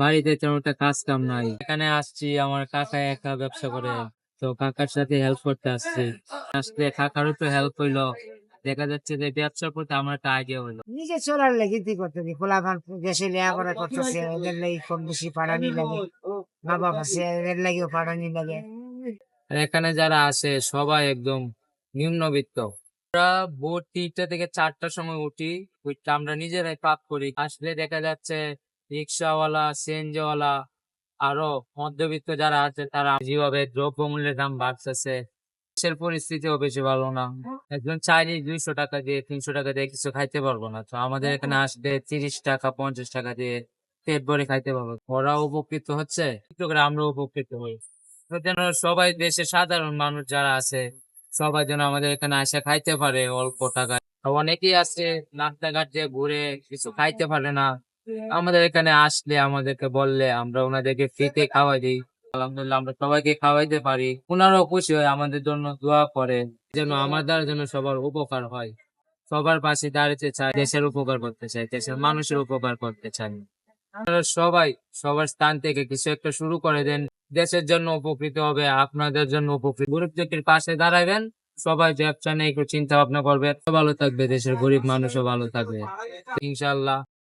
বাড়িতে তেমন একটা কাজ কাম নাই। এখানে আসছি আমার কাকা একা ব্যবসা করে। তো কাকার সাথে হেল্প করতে আসছি। আসলে কাকারও তো হেল্প হইল। দেখা যাচ্ছে যে ব্যবসার প্রতি আমার একটা আইডিয়া হইল। নিজে চলার লেগে কি করতেছি খোলাফান দেশে লেখাপড়া করতেছে এদের লাগি কম বেশি পাঠানি লাগে। মা বাবা আছে এদের লাগেও পাঠানি লাগে। আর এখানে যারা আসে সবাই একদম নিম্নবিত্ত। আমরা ভোর তিনটা থেকে চারটার সময় উঠি উঠতে আমরা নিজেরাই পাপ করি। আসলে দেখা যাচ্ছে রিক্সাওয়ালা সিএনজিওয়ালা আরও মধ্যবিত্ত যারা আছে তারা যেভাবে দ্রব্যমূল্যের দাম বাড়তেছে দেশের পরিস্থিতিও বেশি ভালো না। একজন চাইলে দুইশো টাকা দিয়ে তিনশো টাকা দিয়ে কিছু খাইতে পারব না। তো আমাদের এখানে আসলে তিরিশ টাকা পঞ্চাশ টাকা দিয়ে পেট ভরে খাইতে পারব। ওরা উপকৃত হচ্ছে একটু করে আমরা উপকৃত হই। তো যেন সবাই দেশের সাধারণ মানুষ যারা আছে সবাই যেন আমাদের এখানে আসে খাইতে পারে অল্প টাকায়। অনেকেই আছে রাস্তাঘাট যে ঘুরে কিছু খাইতে পারে না। আমাদের এখানে আসলে আমাদেরকে বললে আমরা ওনাদেরকে ফ্রিতে খাওয়াই দিই। আলহামদুলিল্লাহ, আমরা সবাইকে খাওয়াইতে পারি। ওনারাও খুশি হয়, আমাদের জন্য দোয়া করে যেন আমাদের জন্য সবার উপকার হয়। সবার পাশে দাঁড়াতে চাই, দেশের উপকার করতে চাই, দেশের মানুষের উপকার করতে চাই। আপনারা সবাই সবার স্থান থেকে কিছু একটা শুরু করে দেন। দেশের জন্য উপকৃত হবে, আপনাদের জন্য উপকৃত। গরিব দুঃখীর পাশে দাঁড়াবেন সবাই ব্যবসা নিয়ে একটু চিন্তা ভাবনা করবে, ভালো থাকবে, দেশের গরিব মানুষও ভালো থাকবে। ইনশাল্লাহ